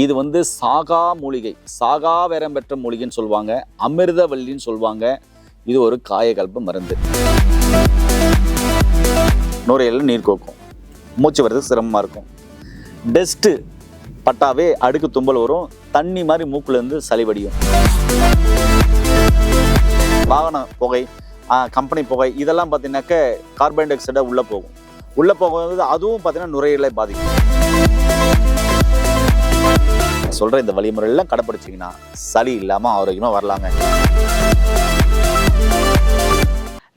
இது வந்து சாகா மூலிகை சாகா வேரம் பெற்ற மூலிகைன்னு சொல்லுவாங்க அமிர்தவல்லின்னு சொல்லுவாங்க. இது ஒரு காயகல்ப மருந்து. நுரையீரல் நீர் கோக்கும். மூச்சு வர்றது சிரமமாக இருக்கும். டெஸ்ட்டு பட்டாவே அடுக்கு தும்பல் வரும் தண்ணி மாதிரி மூக்குலேருந்து சளி வடியும். வாகன புகை கம்பெனி புகை இதெல்லாம் பார்த்தீங்கன்னாக்க கார்பன் டை ஆக்சைடாக உள்ளே போகும். உள்ளே போகும்போது அதுவும் பார்த்தீங்கன்னா நுரையீரலை பாதிக்கும். சொல்கிற இந்த வழிமுறையெல்லாம் கடைப்பிடிச்சிங்கன்னா சளி இல்லாமல் ஆரோக்கியமாக வரலாங்க.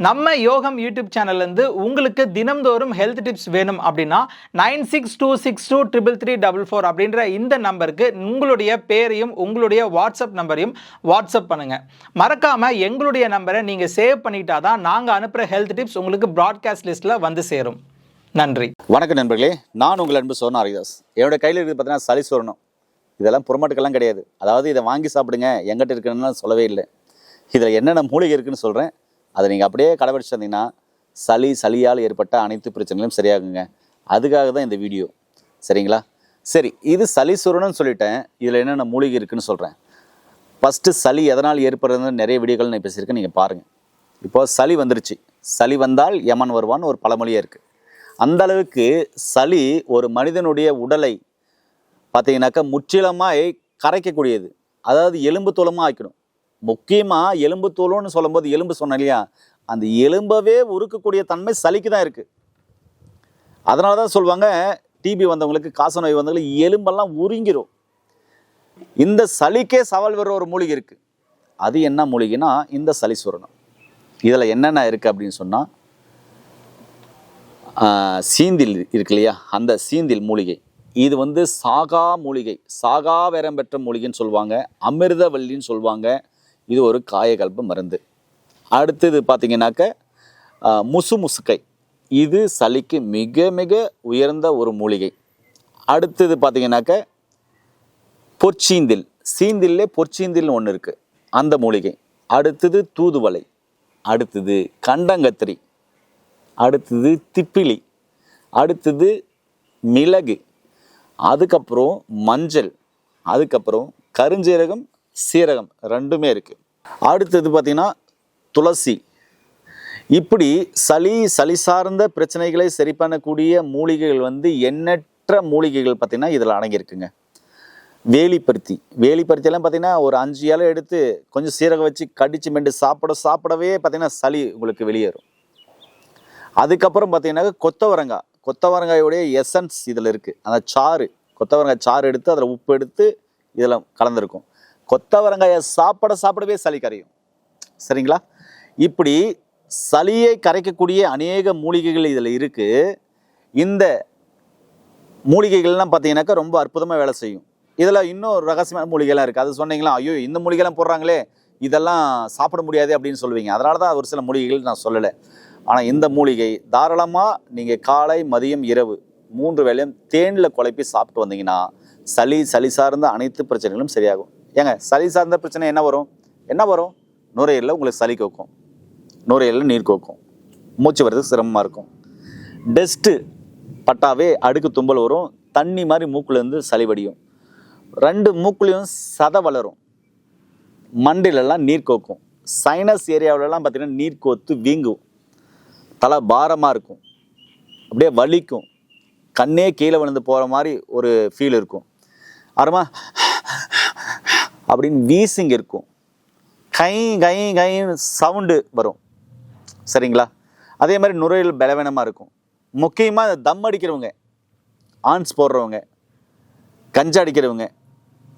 நம்ம யோகம் யூடியூப் சேனல்லேருந்து உங்களுக்கு தினம்தோறும் ஹெல்த் டிப்ஸ் வேணும் அப்படின்னா nine six two six two triple three double four அப்படின்ற இந்த நம்பருக்கு உங்களுடைய பேரையும் உங்களுடைய வாட்ஸ்அப் நம்பரையும் வாட்ஸ்அப் பண்ணுங்கள் மறக்காமல் எங்களுடைய நம்பரை நீங்கள் சேவ் பண்ணிட்டா தான் நாங்கள் அனுப்புகிற ஹெல்த் டிப்ஸ் உங்களுக்கு ப்ராட்காஸ்ட் லிஸ்ட்டில் வந்து சேரும். நன்றி. வணக்கம் நண்பர்களே நான் உங்கள் அன்பு சோனா ஹரிதாஸ் என்னோட கையில் இருக்குது பார்த்தீங்கன்னா சளி சோறணும் இதெல்லாம் புறமாட்டுக்கெல்லாம் கிடையாது. அதாவது இதை வாங்கி சாப்பிடுங்க எங்கிட்ட இருக்குன்னு சொல்லவே இல்லை. இதில் என்னென்ன மூலிகை இருக்குதுன்னு சொல்கிறேன் அதை நீங்கள் அப்படியே கடைபிடிச்சு வந்தீங்கன்னா சளி சளியால் ஏற்பட்ட அனைத்து பிரச்சனைகளும் சரியாகுங்க. அதுக்காக தான் இந்த வீடியோ. சரிங்களா? சரி இது சளி சுரணம்னு சொல்லிட்டேன். இதில் என்னென்ன மூலிகை இருக்குதுன்னு சொல்கிறேன் ஃபஸ்ட்டு சளி எதனால் ஏற்படுறதுன்னு நிறைய வீடியோக்கள் நான் பேசியிருக்கேன். நீங்கள் பாருங்கள் இப்போ சளி வந்துருச்சு. சளி வந்தால் யமன் வருவான்னு ஒரு பழமொழியே இருக்குது அந்த அளவுக்கு சளி ஒரு மனிதனுடைய உடலை பார்த்தீங்கன்னாக்கா முற்றிலுமாய் கரைக்கக்கூடியது. அதாவது எலும்பு தோலமாக ஆக்கிடும். முக்கியமாக எலும்பு தோலும்னு சொல்லும்போது எலும்பு சொன்னேன் இல்லையா? அந்த எலும்பவே உருக்கக்கூடிய தன்மை சளிக்கு தான் இருக்குது அதனால தான் சொல்லுவாங்க டிபி வந்தவங்களுக்கு காச நோய் வந்தவங்களுக்கு எலும்பெல்லாம் உருங்கிரும் இந்த சளிக்கே சவால் வர ஒரு மூலிகை இருக்குது அது என்ன மூலிகைனா இந்த சளி சுரணம். இதில் என்னென்ன இருக்குது அப்படின்னு சொன்னால் சீந்தில் இருக்கு இல்லையா? அந்த சீந்தில் மூலிகை. இது வந்து சாகா மூலிகை சாகா வேரம் பெற்ற மூலிகைன்னு சொல்லுவாங்க அமிர்தவல்லின்னு சொல்லுவாங்க. இது ஒரு காயகல்ப மருந்து. அடுத்தது பார்த்தீங்கன்னாக்க முசு முசுக்கை. இது சளிக்கு மிக மிக உயர்ந்த ஒரு மூலிகை. அடுத்தது பார்த்தீங்கன்னாக்க பொற்சீந்தில். சீந்தில்லே பொற்சீந்தில்னு ஒன்று இருக்குது அந்த மூலிகை. அடுத்தது தூதுவளை. அடுத்தது கண்டங்கத்திரி. அடுத்தது திப்பிலி. அடுத்தது மிளகு. அதுக்கப்புறம் மஞ்சள் அதுக்கப்புறம் கருஞ்சீரகம் சீரகம் ரெண்டுமே இருக்குது அடுத்தது பார்த்திங்கன்னா துளசி. இப்படி சளி சளி சார்ந்த பிரச்சனைகளை சரி பண்ணக்கூடிய மூலிகைகள் வந்து எண்ணற்ற மூலிகைகள் பார்த்திங்கன்னா இதில் அடங்கியிருக்குங்க. வேலிப்பருத்தி. வேலிப்பருத்தியெல்லாம் பார்த்தீங்கன்னா ஒரு அஞ்சு இலை எடுத்து கொஞ்சம் சீரகம் வச்சு கடிச்சு மெண்டு சாப்பிட சாப்பிடவே பார்த்தீங்கன்னா சளி உங்களுக்கு வெளியேறும். அதுக்கப்புறம் பார்த்தீங்கன்னா கொத்தவரங்காய் கொத்தவரங்காயோடைய எசன்ஸ் இதில் இருக்குது அந்த சாறு கொத்தவரங்காய் சாறு எடுத்து அதில் உப்பு எடுத்து இதில் கலந்துருக்கும். கொத்தவரங்காயை சாப்பிட சாப்பிடவே சளி கரையும். சரிங்களா? இப்படி சளியை கரைக்கக்கூடிய அநேக மூலிகைகள் இதில் இருக்குது இந்த மூலிகைகள்லாம் பார்த்தீங்கன்னாக்கா ரொம்ப அற்புதமாக வேலை செய்யும். இதில் இன்னும் ரகசியமான மூலிகைலாம் இருக்குது அது சொன்னீங்களா? ஐயோ இந்த மூலிகைலாம் போடுறாங்களே இதெல்லாம் சாப்பிட முடியாது அப்படின்னு சொல்லுவீங்க. அதனால தான் ஒரு சில மூலிகைகள் நான் சொல்லலை. ஆனால் இந்த மூலிகை தாராளமாக நீங்கள் காலை மதியம் இரவு மூன்று வேளையும் தேனில் குழப்பி சாப்பிட்டு வந்தீங்கன்னா சளி சளி சார்ந்த அனைத்து பிரச்சனைகளும் சரியாகும். ஏங்க சளி சார்ந்த பிரச்சனை என்ன வரும்? என்ன வரும்? நுரையீரலில் உங்களுக்கு சளி கோக்கும். நுரையீரலில் நீர் கோக்கும். மூச்சு வர்றது சிரமமாக இருக்கும். டெஸ்ட்டு பட்டாவே அடுக்கு தும்பல் வரும். தண்ணி மாதிரி மூக்குலேருந்து சளி வடியும். ரெண்டு மூக்குலேயும் சதை வளரும். மண்டிலெல்லாம் நீர் கோக்கும். சைனஸ் ஏரியாவிலலாம் பார்த்தீங்கன்னா நீர் கோத்து வீங்கும். தலை பாரமாக இருக்கும். அப்படியே வலிக்கும். கண்ணே கீழே விழுந்து போகிற மாதிரி ஒரு ஃபீல் இருக்கும். அப்புறமா அப்படின்னு வீசிங் இருக்கும். கை கை கைன்னு சவுண்டு வரும். சரிங்களா? அதே மாதிரி நுரையீரல் பலவீனமாக இருக்கும். முக்கியமாக தம் அடிக்கிறவங்க ஆன்ஸ் போடுறவங்க கஞ்சா அடிக்கிறவங்க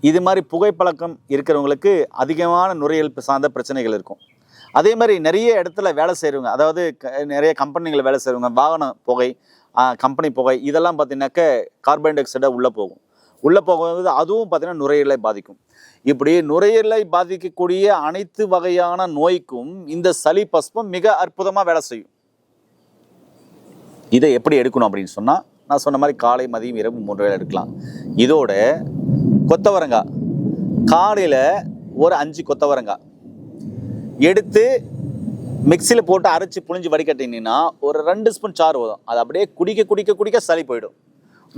இது மாதிரி புகைப்பழக்கம் இருக்கிறவங்களுக்கு அதிகமான நுரையீரல் சார்ந்த பிரச்சனைகள் இருக்கும். அதே மாதிரி நிறைய இடத்துல வேலை செய்கிறவங்க அதாவது க- நிறைய கம்பெனிகளில் வேலை செய்கிறவங்க வாகன புகை கம்பெனி புகை இதெல்லாம் பார்த்தீங்கன்னாக்க கார்பன் டை ஆக்சைடாக உள்ளே போகும். உள்ளே போகும்போது அதுவும் பார்த்தீங்கன்னா நுரையீரலை பாதிக்கும். இப்படி நுரையீரலை பாதிக்கக்கூடிய அனைத்து வகையான நோய்க்கும் இந்த சளி பஸ்பம் மிக அற்புதமாக வேலை செய்யும். இதை எப்படி எடுக்கணும் அப்படின்னு சொன்னால் நான் சொன்ன மாதிரி காலை மதியம் இரவு மூன்று வேலை எடுக்கலாம். இதோட கொத்தவரங்காய் காலையில் ஒரு அஞ்சு கொத்தவரங்காய் எடுத்து மிக்சியில் போட்டு அரைச்சி புழிஞ்சு வடிகட்டினீங்கன்னா ஒரு ரெண்டு ஸ்பூன் சாறு வரும் அது அப்படியே குடிக்க குடிக்க குடிக்க சளி போயிடும்.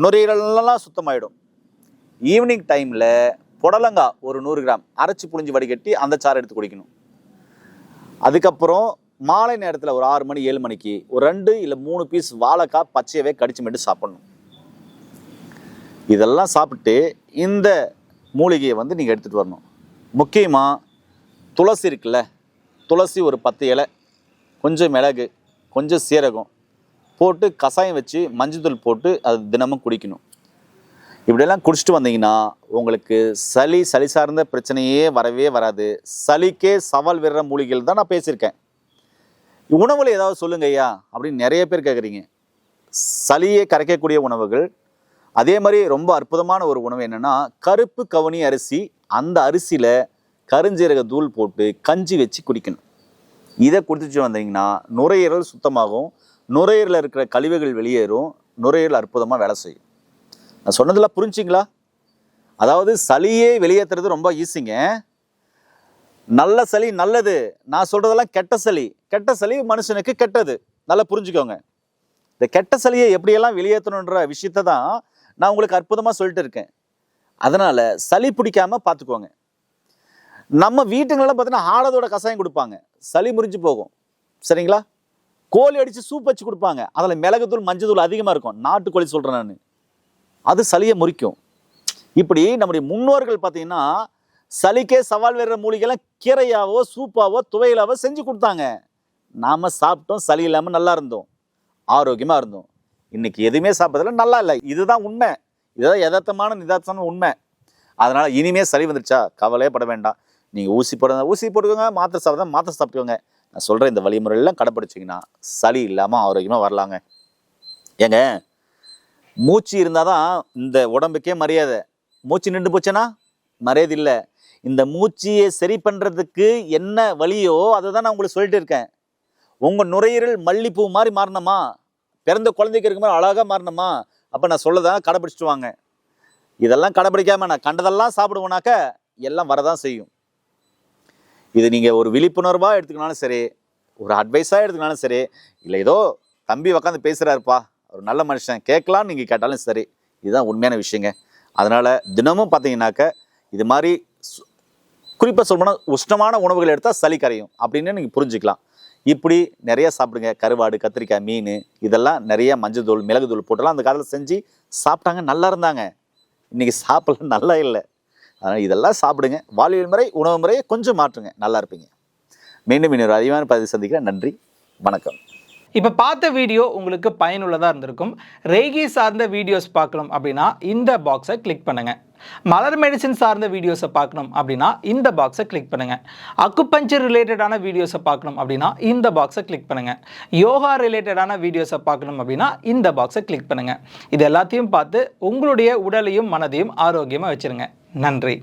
நுரையீரல்லாம் சுத்தமாயிடும். ஈவினிங் டைமில் புடலங்காய் ஒரு நூறு கிராம் அரைச்சி புழிஞ்சு வடிகட்டி அந்த சாறு எடுத்து குடிக்கணும். அதுக்கப்புறம் மாலை நேரத்தில் ஒரு ஆறு மணி ஏழு மணிக்கு ஒரு ரெண்டு இல்லை மூணு பீஸ் வாழைக்காய் பச்சையவே கடிச்சு மட்டும் சாப்பிடணும். இதெல்லாம் சாப்பிட்டு இந்த மூலிகையை வந்து நீங்கள் எடுத்துகிட்டு வரணும். முக்கியமாக துளசி இருக்குல்ல துளசி ஒரு பத்து இலை கொஞ்சம் மிளகு கொஞ்சம் சீரகம் போட்டு கஷாயம் வச்சு மஞ்சள் போட்டு அது தினமும் குடிக்கணும். இப்படியெல்லாம் குடிச்சிட்டு வந்தீங்கன்னா உங்களுக்கு சளி சளி சார்ந்த பிரச்சனையே வரவே வராது. சளிக்கே சவால் விடுற மூலிகைகள் தான் நான் பேசியிருக்கேன். உணவுல ஏதாவது சொல்லுங்க ஐயா அப்படின்னு நிறைய பேர் கேட்குறீங்க சளியை கரைக்கக்கூடிய உணவுகள். அதே மாதிரி ரொம்ப அற்புதமான ஒரு உணவு என்னென்னா கருப்பு கவுனி அரிசி அந்த அரிசியில் கருஞ்சீரக தூள் போட்டு கஞ்சி வச்சு குடிக்கணும். இதை குடிச்சிட்டு வந்தீங்கன்னா நுரையீரல் சுத்தமாகும். நுரையீரலில் இருக்கிற கழிவுகள் வெளியேறும். நுரையீரல் அற்புதமாக வேலை செய்யும். நான் சொன்னதெல்லாம் புரிஞ்சிங்களா? அதாவது சளியே வெளியேற்றுறது ரொம்ப ஈஸிங்க நல்ல சளி நல்லது. நான் சொல்கிறதெல்லாம் கெட்ட சளி. கெட்ட சளி மனுஷனுக்கு கெட்டது. நல்லா புரிஞ்சுக்கோங்க. இந்த கெட்ட சளியை எப்படியெல்லாம் வெளியேற்றணுன்ற விஷயத்தை தான் நான் உங்களுக்கு அற்புதமாக சொல்லிட்டு இருக்கேன். அதனால் சளி பிடிக்காமல் பார்த்துக்கோங்க. நம்ம வீட்டுங்களெல்லாம் பார்த்தீங்கன்னா ஆடதோட கஷாயம் கொடுப்பாங்க. சளி முறிஞ்சு போகும். சரிங்களா? கோழி அடித்து சூப் வச்சு கொடுப்பாங்க. அதில் மிளகுத்தூள் மஞ்சத்தூள் அதிகமாக இருக்கும். நாட்டுக்கோழி சொல்கிறேன் நான். அது சளியை முறிக்கும். இப்படி நம்முடைய முன்னோர்கள் பார்த்தீங்கன்னா சளிக்கே சவால் வேற மூலிகைலாம் கீரையாவோ சூப்பாவோ துவையலாவோ செஞ்சு கொடுத்தாங்க. நாம் சாப்பிட்டோம் சளி இல்லாமல் நல்லா இருந்தோம். ஆரோக்கியமாக இருந்தோம். இன்றைக்கி எதுவுமே சாப்பிட்றதுல நல்லா இல்லை. இதுதான் உண்மை. இதுதான் யதார்த்தமான நிதார்த்தமான உண்மை. அதனால் இனிமே சளி வந்துருச்சா? கவலையே பட வேண்டாம். நீங்கள் ஊசி போட ஊசி போட்டுக்கோங்க மாத்திரை சாப்பிட்றதா மாத்திரை சாப்பிட்டுக்கோங்க. நான் சொல்கிற இந்த வழிமுறையெல்லாம் கடைப்பிடிச்சிங்கன்னா சளி இல்லாமல் ஆரோக்கியமாக வரலாங்க. ஏங்க மூச்சு இருந்தால் தான் இந்த உடம்புக்கே மரியாதை. மூச்சு நின்று போச்சுன்னா மரியாதை இல்லை. இந்த மூச்சியை சரி பண்ணுறதுக்கு என்ன வழியோ அதை தான் நான் உங்களுக்கு சொல்லிட்டு இருக்கேன். உங்கள் நுரையீரல் மல்லிப்பூ மாதிரி மாறணுமா? பிறந்த குழந்தைக்கு இருக்க மாதிரி அழகாக மாறணுமா? அப்போ நான் சொல்லதான் கடைப்பிடிச்சிட்டு வாங்க. இதெல்லாம் கடைப்பிடிக்காம நான் கண்டதெல்லாம் சாப்பிடுவோனாக்க எல்லாம் வரதான் செய்யும். இது நீங்கள் ஒரு விழிப்புணர்வாக எடுத்துக்கினாலும் சரி ஒரு அட்வைஸாக எடுத்துக்கினாலும் சரி இல்லை ஏதோ தம்பி உக்காந்து பேசுகிறாருப்பா ஒரு நல்ல மனுஷன் கேட்கலான்னு நீங்கள் கேட்டாலும் சரி இதுதான் உண்மையான விஷயங்க. அதனால் தினமும் பார்த்தீங்கன்னாக்க இது மாதிரி குறிப்பாக சொல்லணும்னா உஷ்ணமான உணவுகள் எடுத்தால் சளி கரையும் அப்படின்னு நீங்கள் புரிஞ்சுக்கலாம். இப்படி நிறைய சாப்பிடுங்க கருவாடு கத்திரிக்காய் மீன் இதெல்லாம் நிறைய மஞ்சள் தூள் மிளகு தூள் போட்டெல்லாம் அந்த காலத்தில் செஞ்சு சாப்பிட்டாங்க நல்லா இருந்தாங்க. இன்றைக்கி சாப்பிடலாம் நல்லா இல்லை. அதனால் இதெல்லாம் சாப்பிடுங்க. வாழ்வியல் முறை உணவு முறையை கொஞ்சம் மாற்றுங்க. நல்லா இருப்பீங்க. மீண்டும் இன்னொரு அதிகமான பதிவு சந்திக்கிறேன். நன்றி. வணக்கம். இப்போ பார்த்த வீடியோ உங்களுக்கு பயனுள்ளதாக இருந்திருக்கும். ரேகி சார்ந்த வீடியோஸ் பார்க்கணும் அப்படின்னா இந்த பாக்ஸை கிளிக் பண்ணுங்கள் மலர் மெடிசின் சார்ந்த வீடியோஸை பார்க்கணும் அப்படின்னா இந்த பாக்ஸை கிளிக் பண்ணுங்கள் அக்குபஞ்சர் ரிலேட்டடான வீடியோஸை பார்க்கணும் அப்படின்னா இந்த பாக்ஸை கிளிக் பண்ணுங்கள் யோகா ரிலேட்டடான வீடியோஸை பார்க்கணும் அப்படின்னா இந்த பாக்ஸை கிளிக் பண்ணுங்கள் இது எல்லாத்தையும் பார்த்து உங்களுடைய உடலையும் மனதையும் ஆரோக்கியமாக வச்சுருங்க. நன்றி.